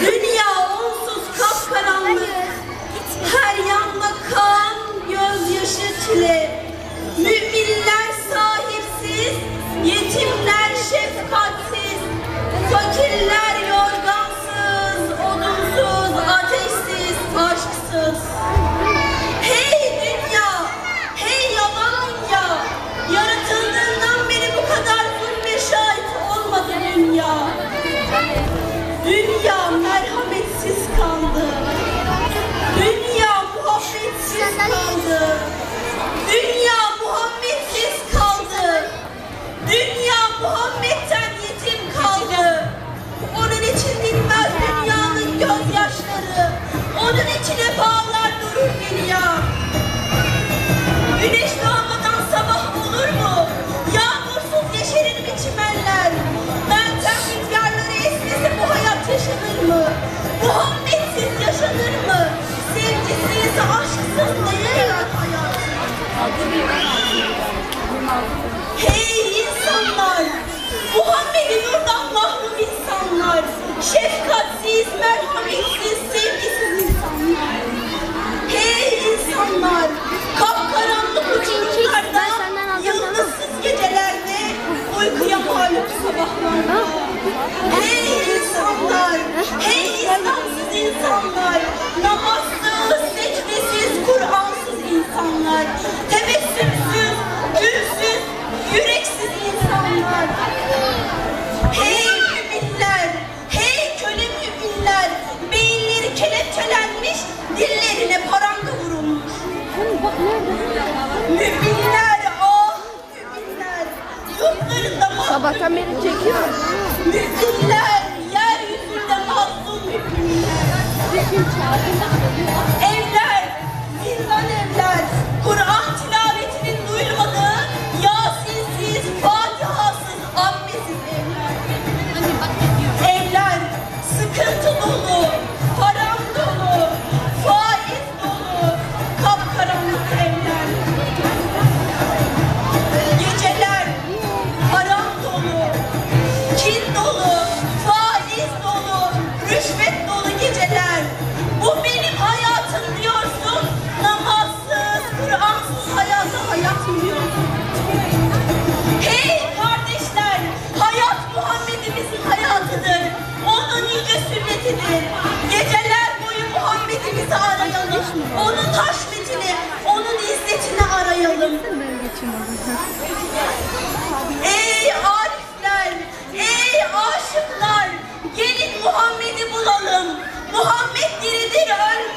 Dünya onsuz kapkaranlık. Her yanda kan, gözyaşı, çile. Müminler sahipsiz, yetimler şefkatsiz, fakirler Hey insanlar! Muhammed'in nurdan mahrum insanlar! Şefkatsiz, merhametsiz, sevgisiz insanlar! Hey insanlar! Kapkaranlık uçurumlarda, yıldızsız gecelerde, uykuya mağlup sabahlarda. Hey insanlar! Hey İslamsız insanlar! Namazsız, insanlar! Tebessümsüz, gülsüz, yüreksiz insanlar! Hey müminler! Hey köle müminler! Beyinleri kelepçelenmiş, dillerine paranga vurulmuş. Müminler, ah müminler! Yurtlarında mahkum Sabahtan beri çekiyor. Müminler, yeryüzünde mazlum müminler. Haşmetini, onun izzetini arayalım. Ey arifler, ey aşıklar, gelin Muhammed'i bulalım. Muhammed diridir ölmez.